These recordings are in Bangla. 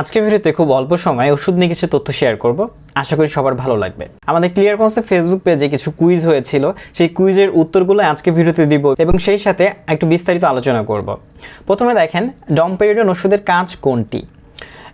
আজকের ভিডিওতে খুব অল্প সময়ে ওষুধ নিয়ে কিছু তথ্য শেয়ার করব। আশা করি সবার ভালো লাগবে। আমাদের ক্লিয়ার কনসেপ্ট ফেসবুক পেজে কিছু কুইজ হয়েছিল। সেই কুইজের উত্তরগুলো আজকে ভিডিওতে দিব এবং সেই সাথে একটু বিস্তারিত আলোচনা করব। প্রথমে দেখেন ডমপেরিডন ওষুধের কাজ কোনটি?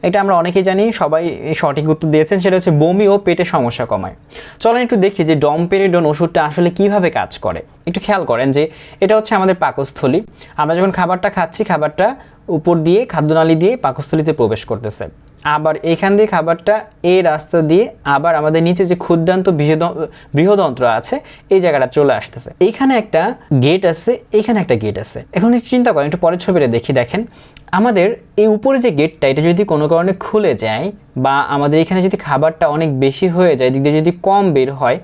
এটা আমরা অনেকেই জানি, সবাই সঠিক উত্তর দিয়েছেন, সেটা হচ্ছে বমি ও পেটে সমস্যা কমায়। চলেন একটু দেখি যে ডমপেরিডন ওষুধটা আসলে কীভাবে কাজ করে। একটু খেয়াল করেন যে এটা হচ্ছে আমাদের পাকস্থলী। আমরা যখন খাবারটা খাচ্ছি, খাবারটা উপর দিয়ে খাদ্যনালী দিয়ে পাকস্থলিতে প্রবেশ করতেছে। আবার এখান দিয়ে খাবারটা এই রাস্তা দিয়ে আবার আমাদের নিচে যে ক্ষুদ্রান্ত বৃহদ- বৃহদন্ত্র আছে, এই জায়গাটা চলে আসতেছে। এইখানে একটা গেট আছে এইখানে একটা গেট আছে। এখন একটু চিন্তা করেন, একটু পরের ছবিটা দেখি, দেখেন। আমাদের এই উপরে যে গেটটা এটা যদি কোনো কারণে খুলে যায় বা আমাদের এখানে যদি খাবারটা অনেক বেশি হয়ে যায় দিক দিয়ে যদি কম বের হয়,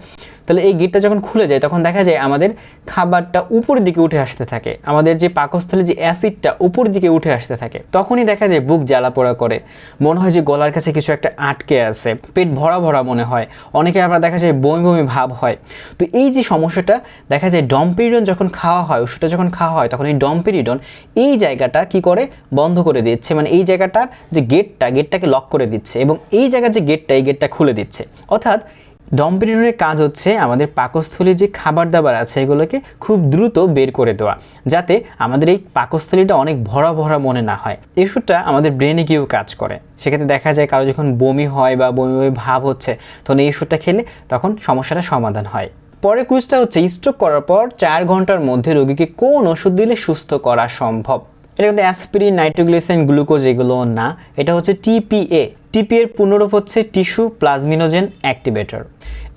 তাহলে এই গেটটা যখন খুলে যায়, তখন দেখা যায় আমাদের খাবারটা উপরের দিকে উঠে আসতে থাকে। আমাদের যে পাকস্থলে যে অ্যাসিডটা উপর দিকে উঠে আসতে থাকে, তখনই দেখা যায় বুক জ্বালা পোড়া করে। মনে হয় যে গলার কাছে কিছু একটা আটকে আছে, পেট ভরা ভরা মনে হয়, অনেকে আবার দেখা যায় বমি বমি ভাব হয়। তো এই যে সমস্যাটা, দেখা যায় ডম্পেরিডন যখন খাওয়া হয়, ওষুধটা যখন খাওয়া হয়, তখন এই ডম্পেরিডন এই জায়গাটা কি করে? বন্ধ করে দিচ্ছে। মানে এই জায়গাটার যে গেটটা গেটটাকে লক করে দিচ্ছে এবং এই জায়গার যে গেটটা এই গেটটা খুলে দিচ্ছে। অর্থাৎ ডম্পেরিডনের কাজ হচ্ছে আমাদের পাকস্থলীর যে খাবার দাবার আছে, এগুলোকে খুব দ্রুত বের করে দেওয়া, যাতে আমাদের এই পাকস্থলীটা অনেক ভরা ভরা মনে না হয়। এই ওষুধটা আমাদের ব্রেনে গিয়েও কাজ করে। সেক্ষেত্রে দেখা যায় কারও যখন বমি হয় বা বমি বমি ভাব হচ্ছে, তখন এই ওষুধটা খেলে তখন সমস্যাটা সমাধান হয়। পরে কুইজটা হচ্ছে স্ট্রোক করার পর চার ঘণ্টার মধ্যে রোগীকে কোন ওষুধ দিলে সুস্থ করা সম্ভব? এটা কিন্তু অ্যাসপিরিন নাইট্রোগ্লিসেন গ্লুকোজ এগুলো না। এটা হচ্ছে টিপিএ টিপিএর পূর্ণরূপ হচ্ছে টিস্যু প্লাজমিনোজেন অ্যাক্টিভেটর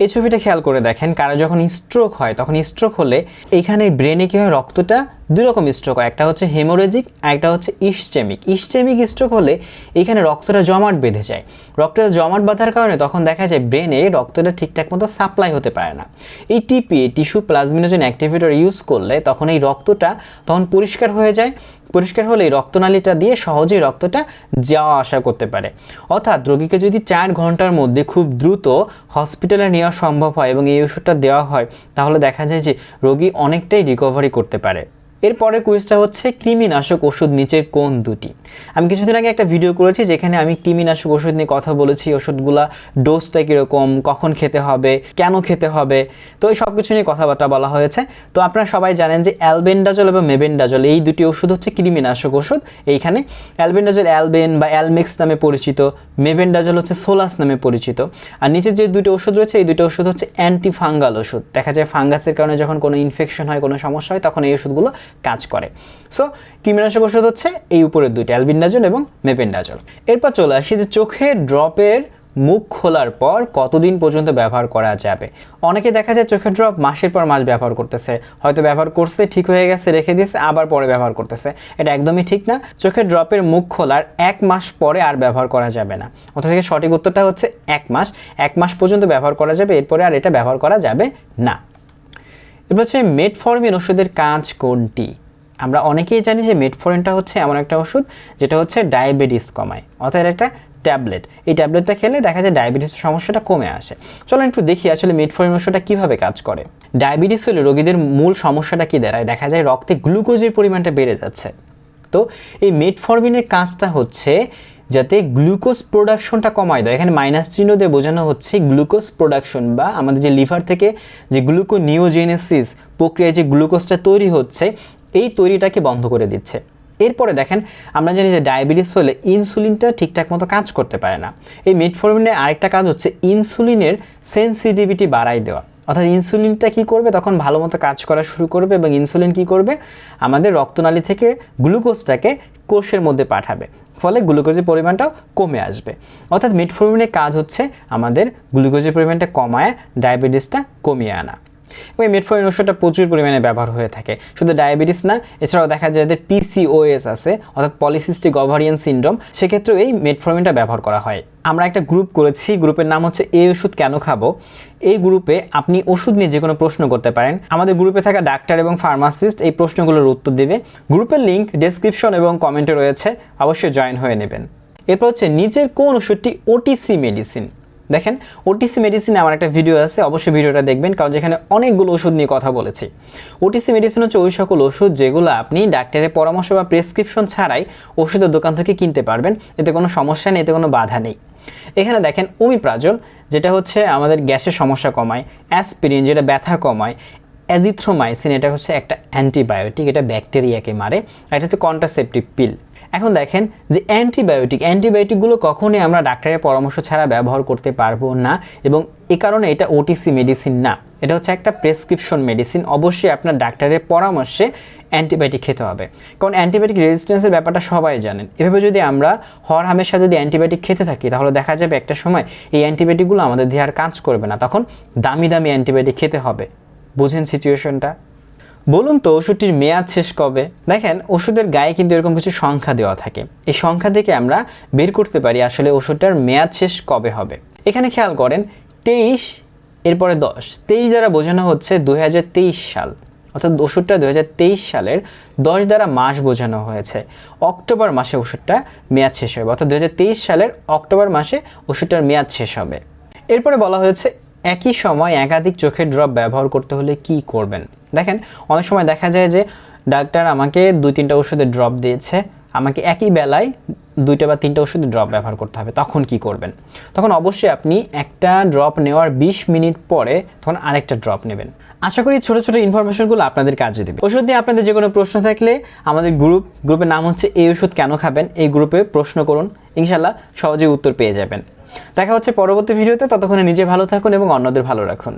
এই ছবিটা খেয়াল করে দেখেন কারও যখন স্ট্রোক হয়, তখন স্ট্রোক হলে এখানে ব্রেনে কী হয়, রক্তটা দুই রকম স্ট্রোক হয়, একটা হচ্ছে হেমোরেজিক একটা হচ্ছে ইস্টেমিক ইস্টেমিক স্ট্রোক হলে এখানে রক্তটা জমাট বেঁধে যায়। রক্তটা জমাট বাঁধার কারণে তখন দেখা যায় ব্রেনে রক্তটা ঠিকঠাক মতো সাপ্লাই হতে পারে না। এই TPA tissue plasminogen activator use করলে তখন এই রক্তটা তখন পরিষ্কার হয়ে যায়। পরিষ্কার হলে এই রক্তনালীটা দিয়ে সহজেই রক্তটা যাওয়া আসা করতে পারে। অর্থাৎ রোগীকে যদি চার ঘণ্টার মধ্যে খুব দ্রুত হসপিটালে নেওয়া সম্ভব হয় এবং এই ওষুধটা দেওয়া হয়, তাহলে দেখা যায় যে রোগী অনেকটাই রিকভারি করতে পারে। এরপরে কুইজটা হচ্ছে কৃমিনাশক ওষুধ নিচের কোন দুটি? আমি কিছুদিন আগে একটা ভিডিও করেছি যেখানে আমি কৃমিনাশক ওষুধ নিয়ে কথা বলেছি, ওষুধগুলা ডোজটা কীরকম, কখন খেতে হবে, কেন খেতে হবে, তো এই সব কিছু নিয়ে কথাবার্তা বলা হয়েছে। তো আপনারা সবাই জানেন যে অ্যালবেন্ডাজল এবং মেবেন্ডাজল, এই দুটি ওষুধ হচ্ছে কৃমিনাশক ওষুধ। এইখানে অ্যালবেন্ডাজল, অ্যালবেন বা অ্যালমেক্স নামে পরিচিত, মেবেন্ডাজল হচ্ছে সোলাস নামে পরিচিত। আর নিচের যে দুটো ওষুধ রয়েছে, এই দুটো ওষুধ হচ্ছে অ্যান্টি ফাঙ্গাল ওষুধ। দেখা যায় ফাঙ্গাসের কারণে যখন কোনো ইনফেকশন হয়, কোনো সমস্যা হয়, তখন এই ওষুধগুলো কাজ করে। সো কৃমিনাশক ওষুধ হচ্ছে এই উপরের দুইটা, অ্যালবিন্ডাজল এবং মেপেন্ডাজল। এরপর চলে আসি যে চোখের ড্রপের মুখ খোলার পর কতদিন পর্যন্ত ব্যবহার করা যাবে। অনেকে দেখা যায় চোখের ড্রপ মাসের পর মাস ব্যবহার করতেছে, হয়তো ব্যবহার করছে, ঠিক হয়ে গেছে, রেখে দিয়েছে, আবার পরে ব্যবহার করতেছে। এটা একদমই ঠিক না। চোখের ড্রপের মুখ খোলার এক মাস পরে আর ব্যবহার করা যাবে না। অর্থাৎ সঠিক উত্তরটা হচ্ছে এক মাস। এক মাস পর্যন্ত ব্যবহার করা যাবে, এরপরে আর এটা ব্যবহার করা যাবে না। এবার হচ্ছে মেটফর্মিন ওষুধের কাজ কোনটি? আমরা অনেকেই জানি যে মেটফর্মিনটা হচ্ছে এমন একটা ওষুধ যেটা হচ্ছে ডায়াবেটিস কমায়, অর্থাৎ একটা ট্যাবলেট। এই ট্যাবলেটটা খেলে দেখা যায় ডায়াবেটিসের সমস্যাটা কমে আসে। চলো একটু দেখি আসলে মেটফর্মিন ওষুধটা কীভাবে কাজ করে। ডায়াবেটিস হলে রোগীদের মূল সমস্যাটা কী দাঁড়ায়? দেখা যায় রক্তে গ্লুকোজের পরিমাণটা বেড়ে যাচ্ছে। তো এই মেটফরমিনের কাজটা হচ্ছে যাতে গ্লুকোজ প্রোডাকশনটা কমায় দেয়। এখানে মাইনাস চিহ্ন দিয়ে বোঝানো হচ্ছে গ্লুকোজ প্রোডাকশন বা আমাদের যে লিভার থেকে যে গ্লুকোনিওজেনেসিস প্রক্রিয়ায় যে গ্লুকোজটা তৈরি হচ্ছে, এই তৈরিটাকে বন্ধ করে দিচ্ছে। এরপরে দেখেন, আমরা জানি যে ডায়াবেটিস হলে ইনসুলিনটা ঠিকঠাক মতো কাজ করতে পারে না। এই মেটফরমিনের আরেকটা কাজ হচ্ছে ইনসুলিনের সেন্সিটিভিটি বাড়াই দেওয়া। অর্থাৎ ইনসুলিনটা কি করবে? তখন ভালো মতো কাজ করা শুরু করবে এবং ইনসুলিন কি করবে? আমাদের রক্তনালী থেকে গ্লুকোজটাকে কোষের মধ্যে পাঠাবে। ফলে গ্লুকোজের পরিমাণটা কমে আসবে। অর্থাৎ মেটফরমিনের কাজ হচ্ছে আমাদের গ্লুকোজের পরিমাণটা কমায় ডায়াবেটিসটা কমিয়ে আনা। এবং এই মেটফর্মিন ওষুধটা প্রচুর পরিমাণে ব্যবহার হয়ে থাকে। শুধু ডায়াবেটিস না, এছাড়াও দেখা যায় যাদের পিসিওএস আছে, অর্থাৎ পলিসিস্টিক ওভারিয়ান সিন্ড্রোম সেক্ষেত্রেও এই মেটফর্মিনটা ব্যবহার করা হয়। আমরা একটা গ্রুপ করেছি, গ্রুপের নাম হচ্ছে এই ওষুধ কেন খাব? এই গ্রুপে আপনি ওষুধ নিয়ে যে কোনো প্রশ্ন করতে পারেন। আমাদের গ্রুপে থাকা ডাক্তার এবং ফার্মাসিস্ট এই প্রশ্নগুলোর উত্তর দেবে। গ্রুপের লিঙ্ক ডেসক্রিপশন এবং কমেন্টে রয়েছে, অবশ্যই জয়েন হয়ে নেবেন। এরপর হচ্ছে, নিচের কোন ওষুধটি ওটিসি মেডিসিন দেখেন ওটিসি মেডিসিনে আমার একটা ভিডিও আছে, অবশ্যই ভিডিওটা দেখবেন, কারণ যেখানে অনেকগুলো ওষুধ নিয়ে কথা বলেছি। ওটিসি মেডিসিন হচ্ছে ওই সকল ওষুধ যেগুলো আপনি ডাক্তারের পরামর্শ বা প্রেসক্রিপশন ছাড়াই ওষুধের দোকান থেকে কিনতে পারবেন। এতে কোনো সমস্যা নেই, এতে কোনো বাধা নেই। এখানে দেখেন ওমিপ্রাজল যেটা হচ্ছে আমাদের গ্যাসের সমস্যা কমায় অ্যাসপিরিন যেটা ব্যথা কমায় অ্যাজিথ্রোমাইসিন এটা হচ্ছে একটা অ্যান্টিবায়োটিক এটা ব্যাকটেরিয়াকে মারে এটা হচ্ছে কন্ট্রাসেপটিভ পিল এখন দেখেন যে অ্যান্টিবায়োটিক, অ্যান্টিবায়োটিকগুলো কখনই আমরা ডাক্তারের পরামর্শ ছাড়া ব্যবহার করতে পারব না এবং এ কারণে এটা ওটিসি মেডিসিন না। এটা হচ্ছে একটা প্রেসক্রিপশন মেডিসিন অবশ্যই আপনার ডাক্তারের পরামর্শে অ্যান্টিবায়োটিক খেতে হবে। কারণ অ্যান্টিবায়োটিক রেজিস্ট্যান্সের ব্যাপারটা সবাই জানেন। এভাবে যদি আমরা হর হামেশা যদি অ্যান্টিবায়োটিক খেতে থাকি, তাহলে দেখা যাবে একটা সময় এই অ্যান্টিবায়োটিকগুলো আমাদের দেহে আর কাজ করবে না। তখন দামি দামি অ্যান্টিবায়োটিক খেতে হবে। বুঝেন সিচুয়েশনটা বলুন তো ওষুধটির মেয়াদ শেষ কবে? দেখেন, ওষুধের গায়ে কিন্তু এরকম কিছু সংখ্যা দেওয়া থাকে। এই সংখ্যা থেকে আমরা বের করতে পারি আসলে ওষুধটার মেয়াদ শেষ কবে হবে। এখানে খেয়াল করেন, তেইশ, এরপরে দশ। তেইশ দ্বারা বোঝানো হচ্ছে দু হাজার তেইশ সাল। অর্থাৎ ওষুধটা দু হাজার তেইশ সালের দশ দ্বারা মাস বোঝানো হয়েছে। অক্টোবর মাসে ওষুধটা মেয়াদ শেষ হবে। অর্থাৎ দু হাজার তেইশ সালের অক্টোবর মাসে ওষুধটার মেয়াদ শেষ হবে। এরপরে বলা হয়েছে একই সময় একাধিক চোখের ড্রপ ব্যবহার করতে হলে কি করবেন? দেখেন, অনেক সময় দেখা যায় যে ডাক্তার আমাকে দুই তিনটা ওষুধের ড্রপ দিয়েছে, আমাকে একই বেলায় দুইটা বা তিনটা ওষুধের ড্রপ ব্যবহার করতে হবে, তখন কি করবেন? তখন অবশ্যই আপনি একটা ড্রপ নেওয়ার 20 মিনিট পরে তখন আরেকটা ড্রপ নেবেন। আশা করি ছোটো ছোটো ইনফরমেশনগুলো আপনাদের কাজে দেবে। ওষুধ নিয়ে আপনাদের যে কোনো প্রশ্ন থাকলে আমাদের গ্রুপ গ্রুপের নাম হচ্ছে এই ওষুধ কেন খাবেন? এই গ্রুপে প্রশ্ন করুন, ইনশাল্লাহ সহজেই উত্তর পেয়ে যাবেন। দেখা হচ্ছে পরবর্তী ভিডিওতে ততক্ষণে নিজে ভালো থাকুন এবং অন্যদের ভালো রাখুন।